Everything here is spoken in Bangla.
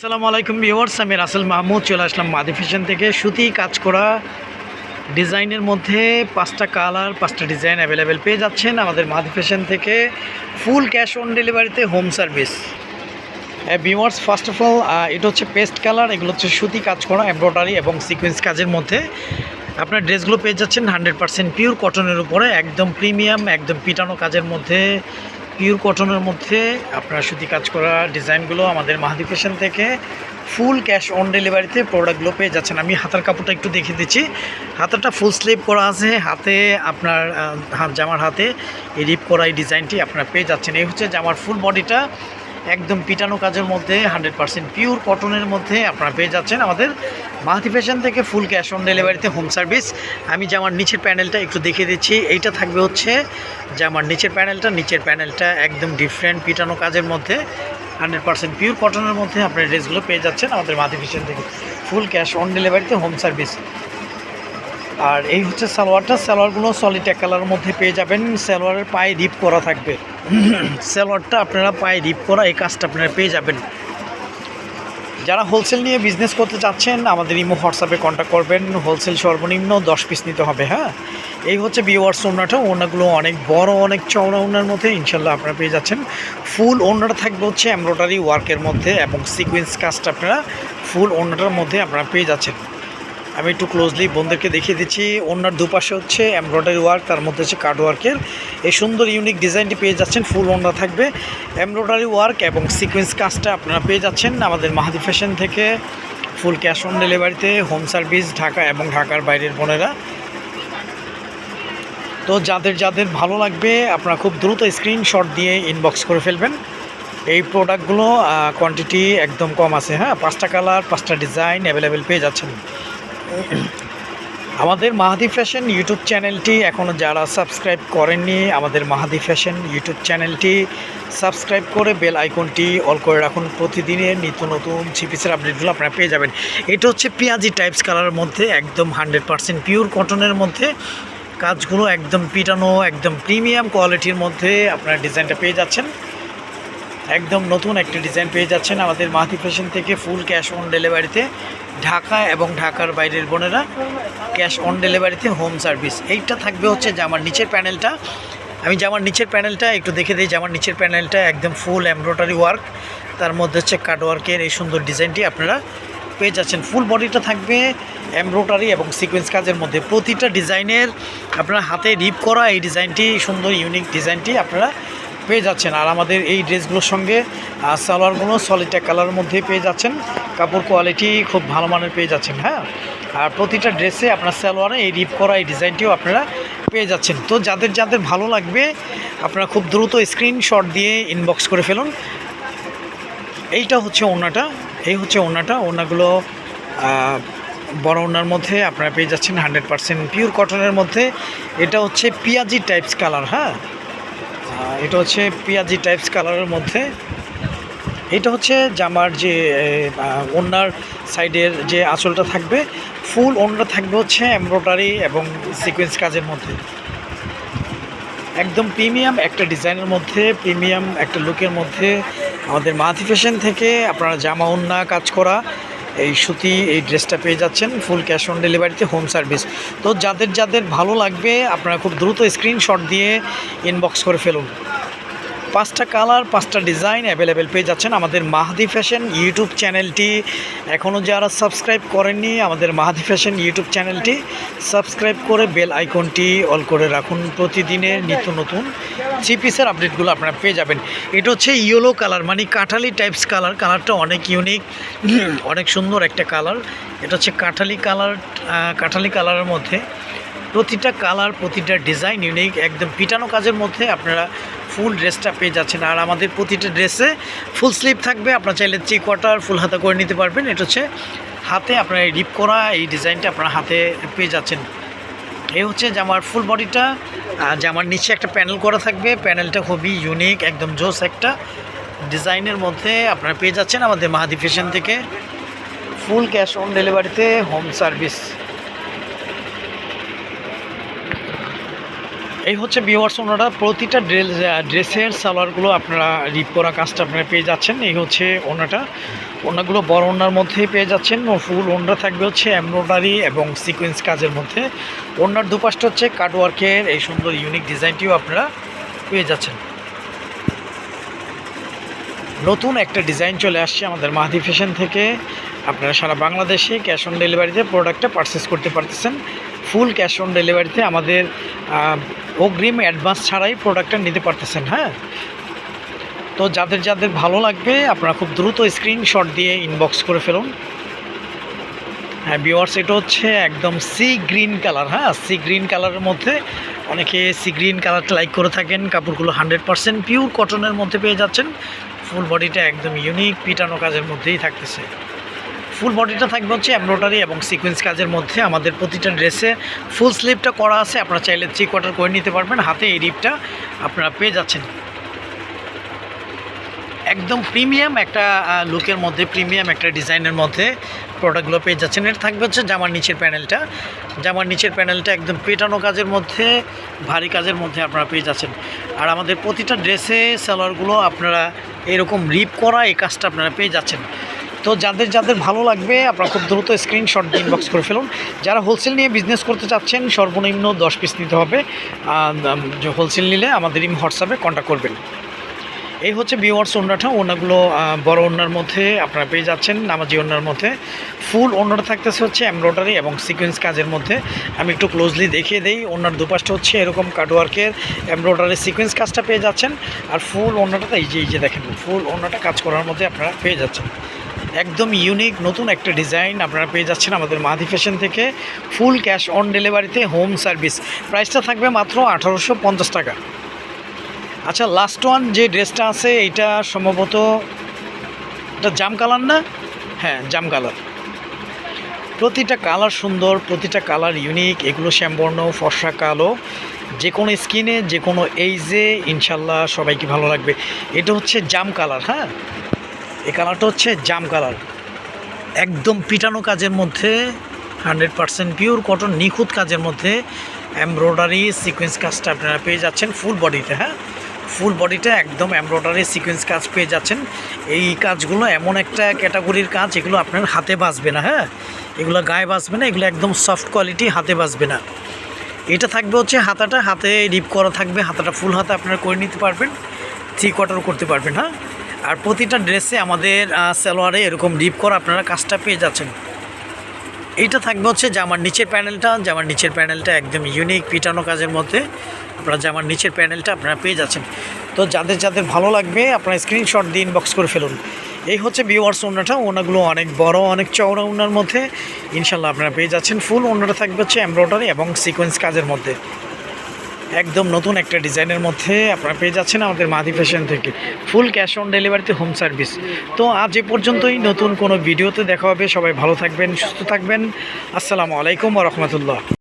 আসসালামু আলাইকুম ভিউয়ার্স, আমি রাসেল মাহমুদ, চলে আসলাম মাদি ফ্যাশন থেকে। সুতি কাজ করা ডিজাইনের মধ্যে পাঁচটা কালার, পাঁচটা ডিজাইন অ্যাভেলেবেল পেয়ে যাচ্ছেন আমাদের মাদি ফ্যাশন থেকে। ফুল ক্যাশ অন ডেলিভারিতে home service. Viewers first of all এটা হচ্ছে পেস্ট কালার এগুলো হচ্ছে সুতি কাজ করা এমব্রয়ডারি এবং সিকোয়েন্স কাজের মধ্যে। আপনার ড্রেসগুলো পেয়ে যাচ্ছেন হান্ড্রেড পার্সেন্ট পিওর কটনের উপরে, একদম প্রিমিয়াম একদম পিটানো কাজের মধ্যে। পিওর কটনের মধ্যে আপনার সুতি কাজ করা ডিজাইনগুলো আমাদের মাহাদি ফ্যাশন থেকে ফুল ক্যাশ অন ডেলিভারিতে প্রোডাক্টগুলো পেয়ে যাচ্ছেন। আমি হাতার কাপড়টা একটু দেখিয়ে দিচ্ছি। হাতাটা ফুল স্লিভ করা আছে। হাতে আপনার জামার হাতে এই রিপ করা এই ডিজাইনটি আপনারা পেয়ে যাচ্ছেন। এই হচ্ছে জামার ফুল বডিটা একদম পিটানো কাজের মধ্যে হান্ড্রেড পার্সেন্ট পিওর কটনের মধ্যে আপনারা পেয়ে যাচ্ছেন আমাদের মাহাতি ফ্যাশন থেকে ফুল ক্যাশ অন ডেলিভারিতে হোম সার্ভিস আমি জামার নিচের প্যানেলটা একটু দেখিয়ে দিচ্ছি, এইটা থাকবে হচ্ছে জামার নিচের প্যানেলটা নিচের প্যানেলটা একদম ডিফারেন্ট পিটানো কাজের মধ্যে হান্ড্রেড পার্সেন্ট পিওর কটনের মধ্যে আপনার ড্রেসগুলো পেয়ে যাচ্ছেন আমাদের মাহাতি ফ্যাশন থেকে ফুল ক্যাশ অন ডেলিভারিতে হোম সার্ভিস আর এই হচ্ছে সালোয়ারটা। সালোয়ারগুলো সলিড এক কালারের মধ্যে পেয়ে যাবেন। সালোয়ারের পায়ে রিপ করা থাকবে। সালোয়ারটা আপনারা পায়ে রিপ করা এই কাজটা আপনারা পেয়ে যাবেন। যারা হোলসেল নিয়ে বিজনেস করতে চাচ্ছেন, আমাদের ইমো হোয়াটসঅ্যাপে কন্ট্যাক্ট করবেন। হোলসেল সর্বনিম্ন দশ পিস নিতে হবে হ্যাঁ? এই হচ্ছে বিওয়ার্স ওনাটা। ওনাগুলো অনেক বড়, অনেক চওড়া ওনার মধ্যে ইনশাল্লাহ আপনারা পেয়ে যাচ্ছেন। ফুল ওনাটা থাকবে হচ্ছে এমব্রয়ডারি ওয়ার্কের মধ্যে এবং সিকোয়েন্স কাজটা আপনারা ফুল ওনাটার মধ্যে আপনারা পেয়ে যাচ্ছেন। আমি একটু ক্লোজলি বন্ধুদেরকে দেখিয়ে দিচ্ছি। ওনার দুপাশে হচ্ছে এমব্রয়ডারি ওয়ার্ক তার মধ্যে হচ্ছে কার্ড ওয়ার্কের এই সুন্দর ইউনিক ডিজাইনটি পেয়ে যাচ্ছেন ফুল ওনার থাকবে। এমব্রয়ডারি ওয়ার্ক এবং সিকোয়েন্স কাজটা আপনারা পেয়ে যাচ্ছেন আমাদের মাহাদি ফ্যাশন থেকে। ফুল ক্যাশ অন ডেলিভারিতে হোম সার্ভিস ঢাকা এবং ঢাকার বাইরের বোনেরা। তো যাদের যাদের ভালো লাগবে, আপনারা খুব দ্রুত স্ক্রিনশট দিয়ে ইনবক্স করে ফেলবেন। এই প্রোডাক্টগুলো কোয়ান্টিটি একদম কম আছে হ্যাঁ? পাঁচটা কালার পাঁচটা ডিজাইন অ্যাভেলেবেল পেয়ে যাচ্ছেন। আমাদের মাহাদি ফ্যাশন ইউটিউব চ্যানেলটি এখনও যারা সাবস্ক্রাইব করেননি, আমাদের মাহাদি ফ্যাশন ইউটিউব চ্যানেলটি সাবস্ক্রাইব করে বেল আইকনটি অল করে রাখুন। প্রতিদিনের নিত্য নতুন চিপিসের আপডেটগুলো আপনারা পেয়ে যাবেন। এটা হচ্ছে পেঁয়াজি টাইপস কালারের মধ্যে, একদম হান্ড্রেড পারসেন্ট পিওর কটনের মধ্যে। কাজগুলো একদম পিটানো, একদম প্রিমিয়াম কোয়ালিটির মধ্যে আপনারা ডিজাইনটা পেয়ে যাচ্ছেন। একদম নতুন একটা ডিজাইন পেয়ে যাচ্ছেন আমাদের মাহাতি ফ্যাশন থেকে ফুল ক্যাশ অন ডেলিভারিতে ঢাকা এবং ঢাকার বাইরের বোনেরা ক্যাশ অন ডেলিভারিতে হোম সার্ভিস। এইটা থাকবে হচ্ছে জামার নিচের প্যানেলটা। আমি জামার নিচের প্যানেলটা একটু দেখে দিই। জামার নিচের প্যানেলটা একদম ফুল এমব্রয়ডারি ওয়ার্ক। তার মধ্যে হচ্ছে কাট ওয়ার্কের এই সুন্দর ডিজাইনটি আপনারা পেয়ে যাচ্ছেন। ফুল বডিটা থাকবে এমব্রয়ডারি এবং সিকোয়েন্স কাজের মধ্যে। প্রতিটা ডিজাইনের আপনারা হাতে রিপ করা এই ডিজাইনটি, সুন্দর, ইউনিক ডিজাইনটি আপনারা পেয়ে যাচ্ছেন। আর আমাদের এই ড্রেসগুলোর সঙ্গে সালোয়ারগুলো এক কালারের মধ্যে পেয়ে যাচ্ছেন। কাপড় কোয়ালিটি খুব ভালো মানের পেয়ে যাচ্ছেন হ্যাঁ? আর প্রতিটা ড্রেসে আপনার সালোয়ারে এই রিপ করা এই ডিজাইনটিও আপনারা পেয়ে যাচ্ছেন। তো যাদের যাদের ভালো লাগবে, আপনারা খুব দ্রুত স্ক্রিনশট দিয়ে ইনবক্স করে ফেলুন। এইটা হচ্ছে ওনাটা এই হচ্ছে ওনাটা ওনাগুলো বড় ওনার মধ্যে আপনারা পেয়ে যাচ্ছেন হান্ড্রেড পার্সেন্ট পিওর কটনের মধ্যে। এটা হচ্ছে পিয়াজি টাইপস কালার হ্যাঁ? এটা হচ্ছে পিয়াজি টাইপস কালারের মধ্যে। এটা হচ্ছে জামার যে ওনার সাইডের যে আঁচলটা থাকবে, ফুল ওনাটা থাকবে হচ্ছে এমব্রয়ডারি এবং সিকোয়েন্স কাজের মধ্যে। একদম প্রিমিয়াম একটা ডিজাইনের মধ্যে, প্রিমিয়াম একটা লুকের মধ্যে। আমাদের মাথি ফ্যাশন থেকে আপনারা জামা ওন্না কাজ করা এই সুতি এই ড্রেসটা পেয়ে যাচ্ছেন ফুল ক্যাশ অন ডেলিভারিতে হোম সার্ভিস তো যাদের যাদের ভালো লাগবে, আপনারা খুব দ্রুত স্ক্রিনশট দিয়ে ইনবক্স করে ফেলুন। পাঁচটা কালার, পাঁচটা ডিজাইন অ্যাভেলেবেল পেয়ে যাচ্ছেন আমাদের মাহাদি ফ্যাশন ইউটিউব চ্যানেলটি। এখনও যারা সাবস্ক্রাইব করেননি, আমাদের মাহাদি ফ্যাশন ইউটিউব চ্যানেলটি সাবস্ক্রাইব করে বেল আইকনটি অল করে রাখুন। প্রতিদিনের নিত্য নতুন থ্রি পিসের আপডেটগুলো আপনারা পেয়ে যাবেন। এটা হচ্ছে ইয়েলো কালার মানে কাঁঠালি টাইপস কালার কালারটা অনেক ইউনিক অনেক সুন্দর একটা কালার এটা হচ্ছে কাঁঠালি কালার কাঁঠালি কালারের মধ্যে প্রতিটা কালার প্রতিটা ডিজাইন ইউনিক একদম পিটানো কাজের মধ্যে আপনারা ফুল ড্রেসটা পেয়ে যাচ্ছেন। আর আমাদের প্রতিটা ড্রেসে ফুল স্লিভ থাকবে। আপনার চাইলে থ্রি কোয়ার্টার ফুল হাতা করে নিতে পারবেন। এটা হচ্ছে হাতে আপনার রিপ করা, এই ডিজাইনটা আপনার হাতে পেয়ে যাচ্ছেন। এই হচ্ছে জামার ফুল বডিটা। জামার নিচে একটা প্যানেল করা থাকবে। প্যানেলটা খুবই ইউনিক, একদম জোস একটা ডিজাইনের মধ্যে আপনারা পেয়ে যাচ্ছেন আমাদের মাহাদি ফ্যাশন থেকে। ফুল ক্যাশ অন ডেলিভারিতে হোম সার্ভিস। এই হচ্ছে বিওয়ার্স ওনারা প্রতিটা ড্রেস ড্রেসের সালোয়ারগুলো আপনারা রিপ করা কাজটা আপনারা পেয়ে যাচ্ছেন। এই হচ্ছে ওনাটা। ওনাগুলো বড় ওনার মধ্যেই পেয়ে যাচ্ছেন। ও ফুল ওনরা থাকবে হচ্ছে এমব্রয়ডারি এবং সিকোয়েন্স কাজের মধ্যে। ওনার দুপাশটা হচ্ছে কাটওয়ার্কের এই সুন্দর ইউনিক ডিজাইনটিও আপনারা পেয়ে যাচ্ছেন। নতুন একটা ডিজাইন চলে আসছে আমাদের মাহাদি ফ্যাশন থেকে। আপনারা সারা বাংলাদেশে ক্যাশ অন ডেলিভারিতে প্রোডাক্টটা পারচেস করতে পারতেছেন। ফুল ক্যাশ অন ডেলিভারিতে আমাদের অগ্রিম অ্যাডভান্স ছাড়াই প্রোডাক্টটা নিতে পারতেছেন হ্যাঁ? তো যাদের যাদের ভালো লাগবে, আপনারা খুব দ্রুত স্ক্রিনশট দিয়ে ইনবক্স করে ফেলুন। হ্যাঁ বিওয়ার্স এটা হচ্ছে একদম সি গ্রিন কালার হ্যাঁ? সি গ্রিন কালারের মধ্যে অনেকে সি গ্রিন কালারটা লাইক করে থাকেন, কাপড়গুলো হান্ড্রেড পারসেন্ট পিওর কটনের মধ্যে পেয়ে যাচ্ছেন। ফুল বডিটা একদম ইউনিক পিটানো কাজের মধ্যেই থাকতেছে। ফুল বডিটা থাকবে হচ্ছে এমব্রয়ডারি এবং সিকোয়েন্স কাজের মধ্যে। আমাদের প্রতিটা ড্রেসে ফুল স্লিভটা করা আছে। আপনারা চাইলে থ্রি কোয়ার্টার করে নিতে পারবেন। হাতে এই রিপটা আপনারা পেয়ে যাচ্ছেন। একদম প্রিমিয়াম একটা লুকের মধ্যে, প্রিমিয়াম একটা ডিজাইনের মধ্যে প্রোডাক্টগুলো পেয়ে যাচ্ছেন। এটা থাকবে হচ্ছে জামার নিচের প্যানেলটা। জামার নিচের প্যানেলটা একদম পেটানো কাজের মধ্যে, ভারী কাজের মধ্যে আপনারা পেয়ে যাচ্ছেন। আর আমাদের প্রতিটা ড্রেসে, সালোয়ারগুলো আপনারা এরকম রিপ করা এই কাজটা আপনারা পেয়ে যাচ্ছেন। তো যাদের যাদের ভালো লাগবে, আপনারা খুব দ্রুত স্ক্রিনশট ইনবক্স করে ফেলুন। যারা হোলসেল নিয়ে বিজনেস করতে চাচ্ছেন, সর্বনিম্ন দশ পিস নিতে হবে। হোলসেল নিলে আমাদের ইম হোয়াটসঅ্যাপে কন্ট্যাক্ট করবেন। এই হচ্ছে বিওয়ার্স ওনাটা ওনাগুলো বড় ওনার মধ্যে আপনারা পেয়ে যাচ্ছেন, নামাজি ওনার মধ্যে। ফুল ওনাটা থাকতেছে হচ্ছে এমব্রয়ডারি এবং সিকোয়েন্স কাজের মধ্যে। আমি একটু ক্লোজলি দেখিয়ে দিই ওনার দুপাশটা হচ্ছে এরকম কাটওয়ার্কের এমব্রয়ডারি সিকোয়েন্স কাজটা পেয়ে যাচ্ছেন। আর ফুল ওনাটা এই যে এই যে দেখেন ফুল ওনাটা কাজ করার মধ্যে আপনারা পেয়ে যাচ্ছেন। একদম ইউনিক নতুন একটা ডিজাইন আপনারা পেয়ে যাচ্ছেন আমাদের মাদি ফ্যাশন থেকে ফুল ক্যাশ অন ডেলিভারিতে হোম সার্ভিস প্রাইসটা থাকবে মাত্র আঠারোশো পঞ্চাশ টাকা। আচ্ছা লাস্ট ওয়ান যে ড্রেসটা আছে, এইটা সম্ভবত এটা জাম কালার না? হ্যাঁ জাম কালার প্রতিটা কালার সুন্দর, প্রতিটা কালার ইউনিক এগুলো শ্যামবর্ণ, ফর্সা, কালো। যে কোনো স্কিনে যে কোনো এইজে ইনশাল্লাহ সবাইকে ভালো লাগবে। এটা হচ্ছে জাম কালার হ্যাঁ? এই কালারটা হচ্ছে জাম কালার একদম পিটানো কাজের মধ্যে হান্ড্রেড পারসেন্ট পিওর কটন নিখুঁত কাজের মধ্যে এমব্রয়ডারি সিকোয়েন্স কাজটা আপনারা পেয়ে যাচ্ছেন ফুল বডিতে হ্যাঁ? ফুল বডিটা একদম এমব্রয়ডারি সিকোয়েন্স কাজ পেয়ে যাচ্ছেন। এই কাজগুলো এমন একটা ক্যাটাগরির কাজ, এগুলো আপনার হাতে বাঁচবে না হ্যাঁ? এগুলো গায়ে বাজবে না, এগুলো একদম সফট কোয়ালিটি হাতে বাঁচবে না। এটা থাকবে হচ্ছে হাতাটা, হাতে রিপ করা থাকবে, হাতাটা ফুল হাতে আপনারা করে নিতে পারবেন থ্রি কোয়ার্টার করতে পারবেন হ্যাঁ? আর প্রতিটা ড্রেসে আমাদের সালোয়ারে এরকম রিপ করা আপনারা কাজটা পেয়ে যাচ্ছেন। এইটা থাকবে হচ্ছে জামার নিচের প্যানেলটা। জামার নিচের প্যানেলটা একদম ইউনিক পিটানো কাজের মধ্যে আপনারা জামার নিচের প্যানেলটা আপনারা পেয়ে যাচ্ছেন। তো যাদের যাদের ভালো লাগবে, আপনারা স্ক্রিনশট দিয়ে ইনবক্স করে ফেলুন। এই হচ্ছে বিওয়ার্স ওনাটা। ওনাগুলো অনেক বড়, অনেক চওড়া ওনার মধ্যে। ইনশাল্লাহ আপনারা পেয়ে যাচ্ছেন। ফুল ওনাটা থাকবে হচ্ছে এমব্রয়ডারি এবং সিকোয়েন্স কাজের মধ্যে। একদম নতুন একটা ডিজাইনের মধ্যে আপনারা পেয়ে যাচ্ছেন আমাদের মাদি ফ্যাশন থেকে। ফুল ক্যাশ অন ডেলিভারিতে হোম সার্ভিস। তো আজ এ পর্যন্তই, নতুন কোনো ভিডিওতে দেখা হবে। সবাই ভালো থাকবেন, সুস্থ থাকবেন। আসসালামু আলাইকুম রহমতুল্লাহ।